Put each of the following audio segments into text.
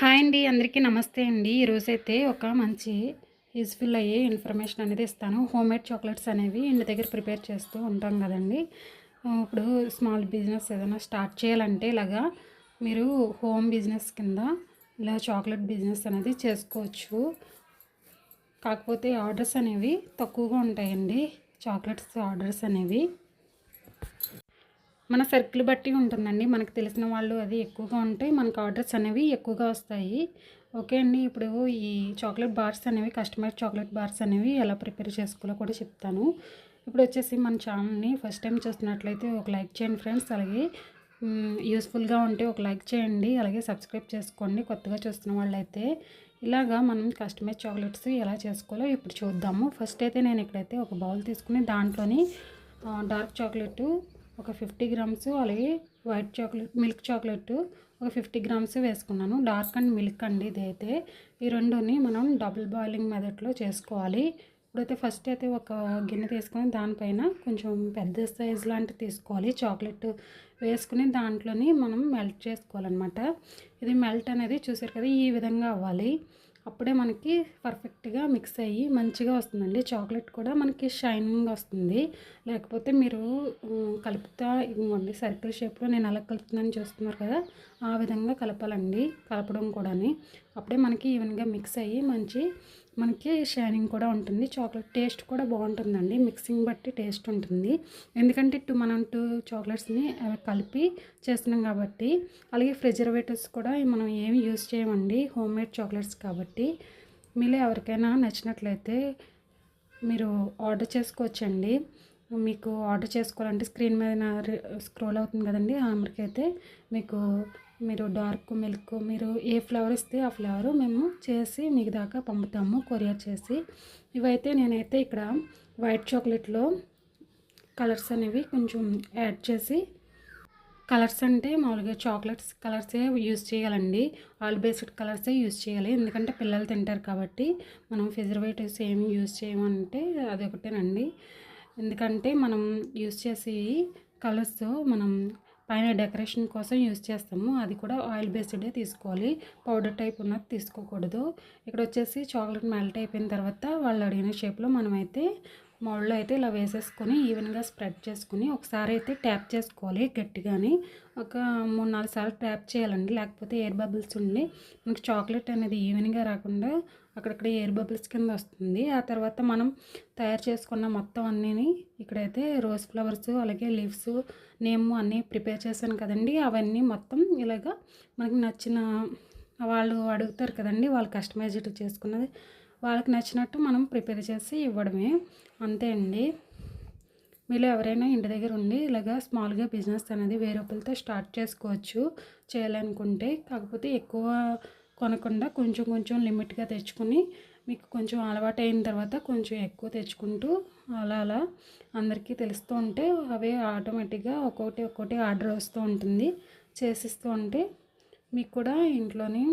Hi అండి అందరికీ నమస్తే అండి. ఈరోజైతే ఒక మంచి యూస్ఫుల్ అయ్యే ఇన్ఫర్మేషన్ అనేది ఇస్తాను. హోమ్ మేడ్ చాక్లెట్స్ అనేవి ఇంటి దగ్గర ప్రిపేర్ చేస్తూ ఉంటాం కదండి. ఇప్పుడు స్మాల్ బిజినెస్ ఏదైనా స్టార్ట్ చేయాలంటే ఇలాగా మీరు హోమ్ బిజినెస్ కింద ఇలా చాక్లెట్ బిజినెస్ అనేది చేసుకోవచ్చు. కాకపోతే ఆర్డర్స్ అనేవి తక్కువగా ఉంటాయండి. చాక్లెట్స్ ఆర్డర్స్ అనేవి. మన సర్కిల్ బట్టి ఉంటుందండి. మనకు తెలిసిన వాళ్ళు అది ఎక్కువగా ఉంటే మనకు ఆర్డర్స్ అనేవి ఎక్కువగా వస్తాయి. ఓకే అండి ఇప్పుడు ఈ చాక్లెట్ బార్స్ అనేవి కస్టమర్ చాక్లెట్ బార్స్ అనేవి ఎలా ప్రిపేర్ చేసుకోవాలో కూడా చెప్తాను. ఇప్పుడు వచ్చేసి మన ఛానల్ని ఫస్ట్ టైం చూస్తున్నట్లయితే ఒక లైక్ చేయండి ఫ్రెండ్స్. అలాగే యూస్ఫుల్గా ఉంటే ఒక లైక్ చేయండి. అలాగే సబ్స్క్రైబ్ చేసుకోండి కొత్తగా చూస్తున్న వాళ్ళైతే. ఇలాగా మనం కస్టమైజ్ చాక్లెట్స్ ఎలా చేసుకోవాలో ఇప్పుడు చూద్దాము. ఫస్ట్ అయితే నేను ఇక్కడైతే ఒక బౌల్ తీసుకుని దాంట్లోని డార్క్ చాక్లెట్ ఒక ఫిఫ్టీ గ్రామ్స్ అలాగే వైట్ చాక్లెట్ మిల్క్ చాక్లెట్ ఒక ఫిఫ్టీ గ్రామ్స్ వేసుకున్నాను. డార్క్ అండ్ మిల్క్ అండి ఇదైతే ఈ రెండుని మనం డబుల్ బాయిలింగ్ మెథడ్లో చేసుకోవాలి. ఇప్పుడైతే ఫస్ట్ అయితే ఒక గిన్నె తీసుకొని దానిపైన కొంచెం పెద్ద సైజ్ లాంటిది తీసుకోవాలి. చాక్లెట్ వేసుకుని దాంట్లోని మనం మెల్ట్ చేసుకోవాలన్నమాట. ఇది మెల్ట్ అనేది చూసారు కదా ఈ విధంగా అవ్వాలి. అప్పుడే మనకి పర్ఫెక్ట్గా మిక్స్ అయ్యి మంచిగా వస్తుందండి. చాక్లెట్ కూడా మనకి షైనింగ్ వస్తుంది. లేకపోతే మీరు కలుపుతా ఇవ్వండి. సర్కిల్ షేప్లో నేను ఎలా కలుపుతున్నాను చూస్తున్నారు కదా ఆ విధంగా కలపాలండి. కలపడం కూడాని. అప్పుడే మనకి ఈవెన్గా మిక్స్ అయ్యి మంచి మనకి షైనింగ్ కూడా ఉంటుంది. చాక్లెట్ టేస్ట్ కూడా బాగుంటుందండి. మిక్సింగ్ బట్టి టేస్ట్ ఉంటుంది. ఎందుకంటే టూ మనం టూ చాక్లెట్స్ని అవి కలిపి చేస్తున్నాం కాబట్టి అలాగే ఫ్రిజర్వేటర్స్ కూడా మనం ఏమి యూజ్ చేయమండి. హోమ్ మేడ్ చాక్లెట్స్ కాబట్టి. మీలో ఎవరికైనా నచ్చినట్లయితే మీరు ఆర్డర్ చేసుకోవచ్చండి. మీకు ఆర్డర్ చేసుకోవాలంటే స్క్రీన్ మీద స్క్రోల్ అవుతుంది కదండి. ఆ నెంబర్కి మీకు మీరు డార్క్ మిల్క్ మీరు ఏ ఫ్లేవర్ ఇస్తే ఆ ఫ్లేవర్ మేము చేసి మీకు దాకా పంపుతాము కొరియర్ చేసి. ఇవైతే నేనైతే ఇక్కడ వైట్ చాక్లెట్లో కలర్స్ అనేవి కొంచెం యాడ్ చేసి కలర్స్ అంటే మామూలుగా చాక్లెట్స్ కలర్సే యూజ్ చేయాలండి. ఆల్ బేస్డ్ కలర్సే యూజ్ చేయాలి. ఎందుకంటే పిల్లలు తింటారు కాబట్టి మనం ప్రిజర్వేటివ్స్ ఏమి యూజ్ చేయమంటే అది ఒకటేనండి. ఎందుకంటే మనం యూజ్ చేసి కలర్స్ మనం పైన డెకరేషన్ కోసం యూజ్ చేస్తాము. అది కూడా ఆయిల్ బేస్డే తీసుకోవాలి. పౌడర్ టైప్ ఉన్నది తీసుకోకూడదు. ఇక్కడ వచ్చేసి చాక్లెట్ మెల్ట్ అయిపోయిన తర్వాత వాళ్ళు అడిగిన షేప్లో మనమైతే మౌల్డ్లో అయితే ఇలా వేసేసుకొని ఈవెన్గా స్ప్రెడ్ చేసుకుని ఒకసారి అయితే ట్యాప్ చేసుకోవాలి గట్టిగాని. ఒక మూడు నాలుగు సార్లు ట్యాప్ చేయాలండి. లేకపోతే ఎయిర్ బబుల్స్ ఉండి మనకి చాక్లెట్ అనేది ఈవెన్గా రాకుండా అక్కడక్కడ ఎయిర్ బబుల్స్ కింద వస్తుంది. ఆ తర్వాత మనం తయారు చేసుకున్న మొత్తం అన్నీని ఇక్కడైతే రోజ్ ఫ్లవర్స్ అలాగే లీవ్స్ నేమ్ అన్నీ ప్రిపేర్ చేశాను కదండి. అవన్నీ మొత్తం ఇలాగా మనకి నచ్చిన వాళ్ళు అడుగుతారు కదండి. వాళ్ళు కస్టమైజ్డ్ చేసుకున్నది. వాళ్ళకి నచ్చినట్టు మనం ప్రిపేర్ చేసి ఇవ్వడమే. అంతే అండి. మీలో ఎవరైనా ఇంటి దగ్గర ఉండి ఇలాగా స్మాల్గా బిజినెస్ అనేది వేరే రూపాయలతో స్టార్ట్ చేసుకోవచ్చు చేయాలనుకుంటే. కాకపోతే ఎక్కువ కొనకుండా కొంచెం కొంచెం లిమిట్గా తెచ్చుకుని మీకు కొంచెం అలవాటు అయిన తర్వాత కొంచెం ఎక్కువ తెచ్చుకుంటూ అలా అలా అందరికీ తెలుస్తూ ఉంటే అవే ఆటోమేటిక్గా ఒక్కొక్కటి ఒక్కొక్కటి ఆర్డర్ వస్తూ ఉంటుంది. చేసిస్తూ ఉంటే మీకు కూడా ఇంట్లోనే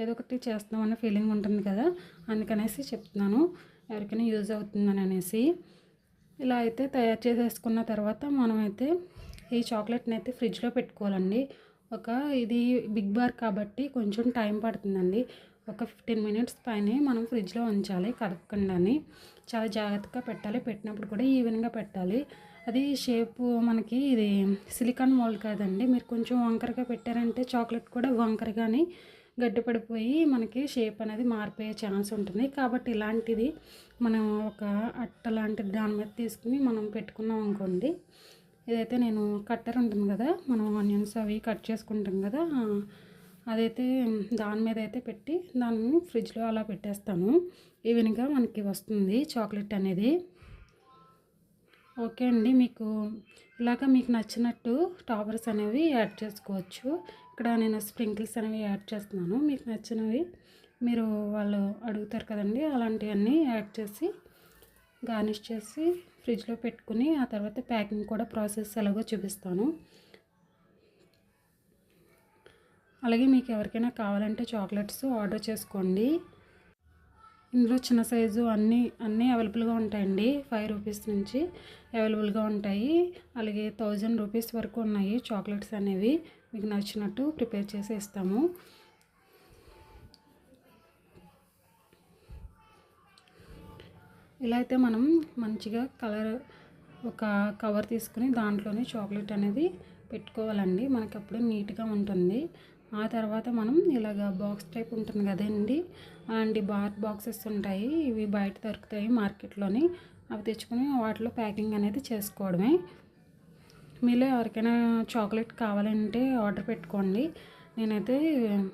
ఏదో ఒకటి చేస్తున్నామన్న ఫీలింగ్ ఉంటుంది కదా అందుకనేసి చెప్తున్నాను. ఎవరికైనా యూజ్ అవుతుందని అనేసి ఇలా అయితే తయారు చేసేసుకున్న తర్వాత మనమైతే ఈ చాక్లెట్ని అయితే ఫ్రిడ్జ్లో పెట్టుకోవాలండి. ఒక ఇది బిగ్ బార్ కాబట్టి కొంచెం టైం పడుతుందండి. ఒక ఫిఫ్టీన్ మినిట్స్ పైనే మనం ఫ్రిడ్జ్లో ఉంచాలి కదపకుండాని. చాలా జాగ్రత్తగా పెట్టాలి పెట్టినప్పుడు కూడా ఈవెన్గా పెట్టాలి. అది షేప్ మనకి ఇది సిలికాన్ మోల్డ్ కాదండి. మీరు కొంచెం వంకరగా పెట్టారంటే చాక్లెట్ కూడా వంకరగాని గడ్డపడిపోయి మనకి షేప్ అనేది మారిపోయే ఛాన్స్ ఉంటుంది. కాబట్టి ఇలాంటిది మనం ఒక అట్ట లాంటిది దాని మీద తీసుకుని మనం పెట్టుకున్నాం అనుకోండి. ఇదైతే నేను కట్టర్ ఉంటుంది కదా మనం ఆనియన్స్ అవి కట్ చేసుకుంటాం కదా అదైతే దాని మీద అయితే పెట్టి దాన్ని ఫ్రిడ్జ్లో అలా పెట్టేస్తాను. ఈవెన్గా మనకి వస్తుంది చాక్లెట్ అనేది. ఓకే అండి. మీకు ఇలాగ మీకు నచ్చినట్టు టాపర్స్ అనేవి యాడ్ చేసుకోవచ్చు. ఇక్కడ నేను స్ప్రింకిల్స్ అనేవి యాడ్ చేస్తున్నాను. మీకు నచ్చినవి మీరు వాళ్ళు అడుగుతారు కదండి. అలాంటివన్నీ యాడ్ చేసి గార్నిష్ చేసి ఫ్రిడ్జ్లో పెట్టుకుని ఆ తర్వాత ప్యాకింగ్ కూడా ప్రాసెస్ ఎలాగో చూపిస్తాను. అలాగే మీకు ఎవరికైనా కావాలంటే చాక్లెట్స్ ఆర్డర్ చేసుకోండి. ఇందులో చిన్న సైజు అన్నీ అన్నీ అవైలబుల్గా ఉంటాయండి. ఫైవ్ రూపీస్ నుంచి అవైలబుల్గా ఉంటాయి. అలాగే థౌజండ్ రూపీస్ వరకు ఉన్నాయి చాక్లెట్స్ అనేవి. మీకు నచ్చినట్టు ప్రిపేర్ చేసి ఇస్తాము ఇలా అయితే మనం మంచిగా కలర్ ఒక కవర్ తీసుకుని దాంట్లోనే చాక్లెట్ అనేది పెట్టుకోవాలండి. మనకి అప్పుడు నీట్గా ఉంటుంది. ఆ తర్వాత మనం ఇలాగ బాక్స్ టైప్ ఉంటుంది కదండి అలాంటి బార్ బాక్సెస్ ఉంటాయి ఇవి బయట దొరుకుతాయి మార్కెట్లోని. అవి తెచ్చుకొని వాటిలో ప్యాకింగ్ అనేది చేసుకోవడమే. మీలో ఎవరికైనా చాక్లెట్ కావాలంటే ఆర్డర్ పెట్టుకోండి. నేనైతే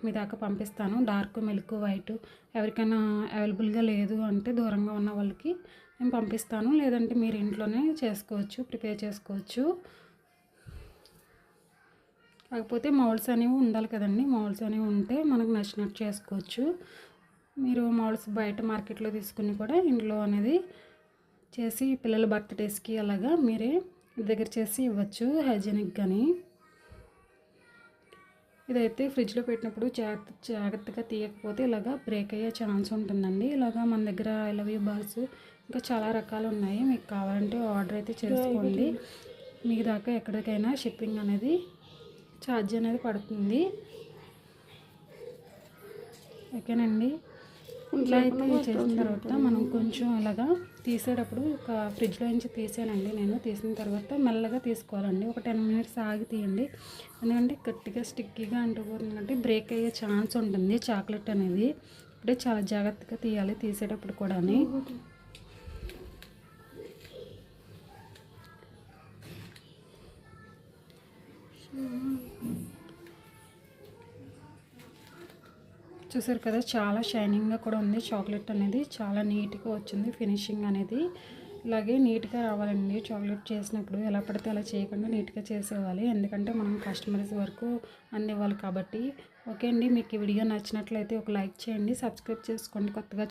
మీ దాకా పంపిస్తాను. డార్క్ మిల్క్ వైట్ ఎవరికైనా అవైలబుల్గా లేదు అంటే దూరంగా ఉన్న వాళ్ళకి నేను పంపిస్తాను. లేదంటే మీరు ఇంట్లోనే చేసుకోవచ్చు ప్రిపేర్ చేసుకోవచ్చు. కాకపోతే మౌల్స్ అనేవి ఉండాలి కదండి. మౌల్స్ అనేవి ఉంటే మనకు నచ్చినట్టు చేసుకోవచ్చు. మీరు మౌల్స్ బయట మార్కెట్లో తీసుకుని కూడా ఇంట్లో అనేది చేసి పిల్లల బర్త్డేస్కి అలాగా మీరే దగ్గర చేసి ఇవ్వచ్చు హైజీనిక్ కానీ ఇదైతే ఫ్రిడ్జ్లో పెట్టినప్పుడు జాగ్రత్త జాగ్రత్తగా తీయకపోతే ఇలాగా బ్రేక్ అయ్యే ఛాన్స్ ఉంటుందండి. ఇలాగా మన దగ్గర ఐ లవ్ యూ బాల్స్ ఇంకా చాలా రకాలు ఉన్నాయి. మీకు కావాలంటే ఆర్డర్ అయితే చేసుకోండి. మీకు దాకా ఎక్కడికైనా షిప్పింగ్ అనేది ఛార్జ్ అనేది పడుతుంది. ఓకేనండి. ఇట్లా అయితే చేసిన తర్వాత మనం కొంచెం ఇలాగా తీసేటప్పుడు ఒక ఫ్రిడ్జ్లో నుంచి తీసానండి నేను తీసిన తర్వాత మెల్లగా తీసుకోవాలండి. ఒక టెన్ మినిట్స్ ఆగి తీయండి. ఎందుకంటే గట్టిగా స్టిక్కీగా అంటుకోతుంది అంటే బ్రేక్ అయ్యే ఛాన్స్ ఉంటుంది. చాక్లెట్ అనేది ఇప్పుడే చాలా జాగ్రత్తగా తీయాలి తీసేటప్పుడు కూడా చూసారు కదా చాలా షైనింగ్గా కూడా ఉంది. చాక్లెట్ అనేది చాలా నీట్గా వచ్చింది ఫినిషింగ్ అనేది. ఇలాగే నీట్గా రావాలండి. చాక్లెట్ చేసినప్పుడు ఎలా పడితే అలా చేయకుండా నీట్గా చేసేవాలి ఎందుకంటే మనం కస్టమర్స్ వరకు అందివ్వాలి కాబట్టి. ఓకే అండి మీకు ఈ వీడియో నచ్చినట్లయితే ఒక లైక్ చేయండి. సబ్స్క్రైబ్ చేసుకోండి కొత్తగా